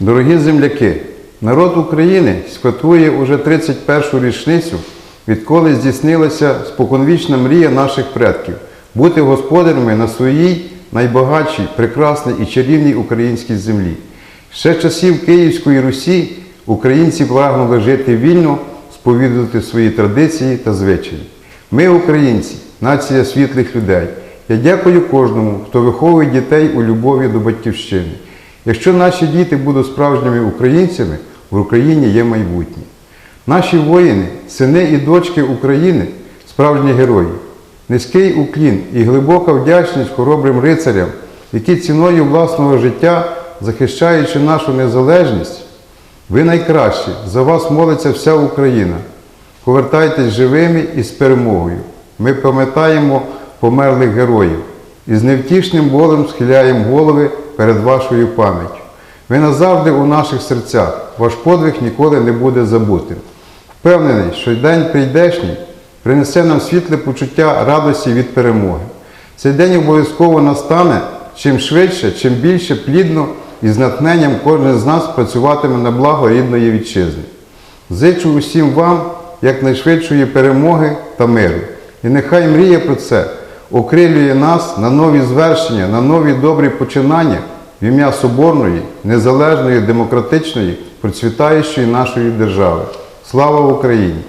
Дорогі земляки, народ України святкує уже 31-шу річницю, відколи здійснилася споконвічна мрія наших предків бути господарями на своїй найбагатшій, прекрасній і чарівній українській землі. Ще часів Київської Русі українці прагнули жити вільно, сповідувати свої традиції та звичаї. Ми, українці, нація світлих людей. Я дякую кожному, хто виховує дітей у любові до батьківщини. Якщо наші діти будуть справжніми українцями, в Україні є майбутнє. Наші воїни, сини і дочки України справжні герої. Низький уклін і глибока вдячність хоробрим рицарям, які ціною власного життя, захищаючи нашу незалежність, ви найкращі, за вас молиться вся Україна. Повертайтесь живими і з перемогою. Ми пам'ятаємо померлих героїв і з невтішним болем схиляємо голови перед вашою пам'яттю. Ви назавжди у наших серцях, ваш подвиг ніколи не буде забутим. Впевнений, що день прийдешній принесе нам світле почуття радості від перемоги. Цей день обов'язково настане чим швидше, чим більше плідно і з натхненням кожен з нас працюватиме на благо рідної вітчизни. Зичу усім вам якнайшвидшої перемоги та миру. І нехай мрія про це окрилює нас на нові звершення, на нові добрі починання в ім'я соборної, незалежної, демократичної, процвітаючої нашої держави. Слава Україні!